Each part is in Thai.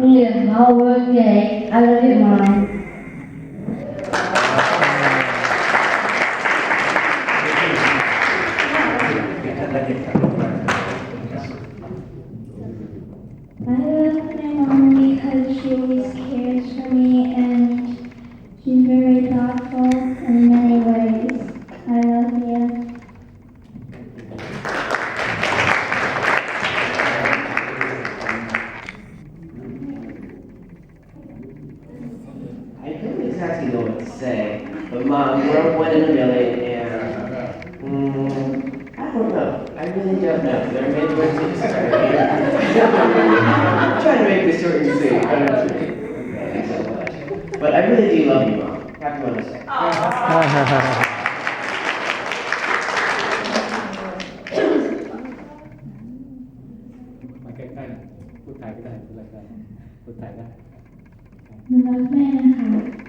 Live all work. I love you, Mom. I love my mom because she always cares for me exactly know what to say, but mom, we're one in a million, and mm, I don't know. I really don't know. There are many ways to describe it. I'm trying to make this short and sweet. but, uh, Thanks so much. But I really do love you, mom. Happy Mother's Day.มาใกล้ๆพูดไทยก็ได้พูดอะไรก็ได้พูดไทยได้ หนูรักแม่นะคะ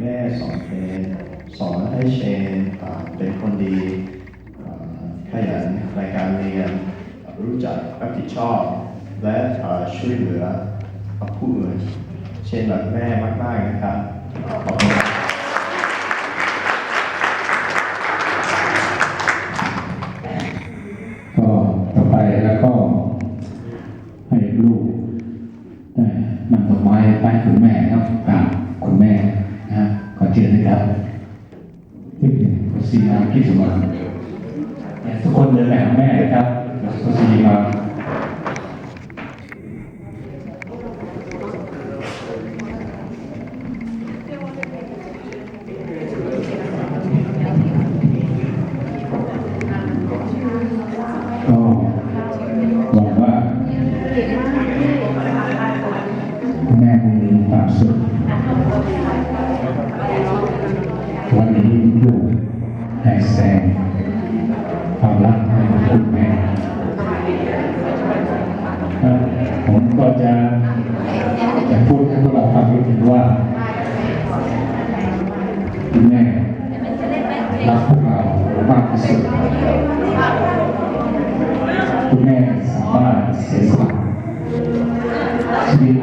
แม่สอนเชนสอนให้เชนเป็นคนดีขยันในการเรียน รู้จักรับผิดชอบ และช่วยเหลือผู้อื่นเชนรักแม่มากๆนะครับขอบคุณก็ต่อไปแล้วก็ให้ลูกนำดอกไม้ไปคุณแม่ครับ นะครับที่เป็นกุศลาคิดสมบัติเนี่ยทุกคนเดินไปหาแม่นะครับกุศลีมาหวังว่าแม่คงมีความสุขวันนี้ลูก ได้แสงความรักให้คุณแม่ผมก็จะจะพูดให้พวกเราฟังนิดหนึ่งว่าคุณแม่รักพวกเรามากที่สุดคุณแม่สามารถเสียสละชีวิต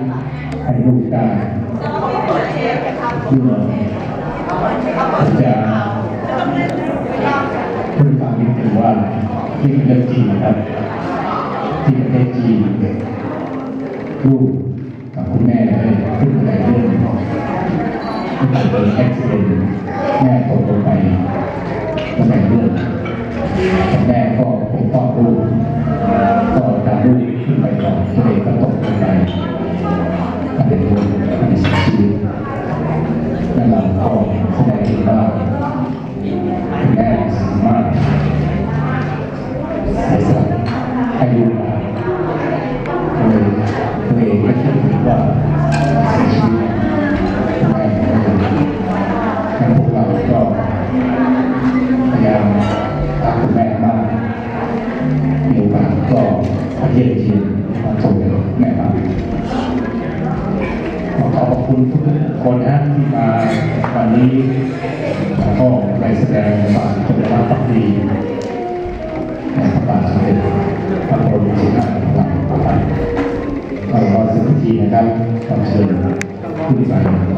ให้ลูกได้เพื่อจะ พูดฟังนิดหนึ่งว่าที่ประเทศจีนครับที่ประเทศจีนเด็กลูกกับคุณแม่ได้ขึ้นในเรื่องที่เกิดเป็นแอคซิเดนต์แม่ตกลงไปบันไดเลื่อนแม่ก็ปกป้องลูกก็ตามลูกขึ้นไปก่อนเอ เยี่ยมเยียนมาชมแม่บ้านขอขอบคุณทุกคนนะที่มาวันนี้แล้วก็ได้แสดงความจงรักภักดีในพระบาทสมเด็จพระบรมศาสดาของเราต่อไปเรารอสิบนาทีนะครับขอเชิญขึ้นไป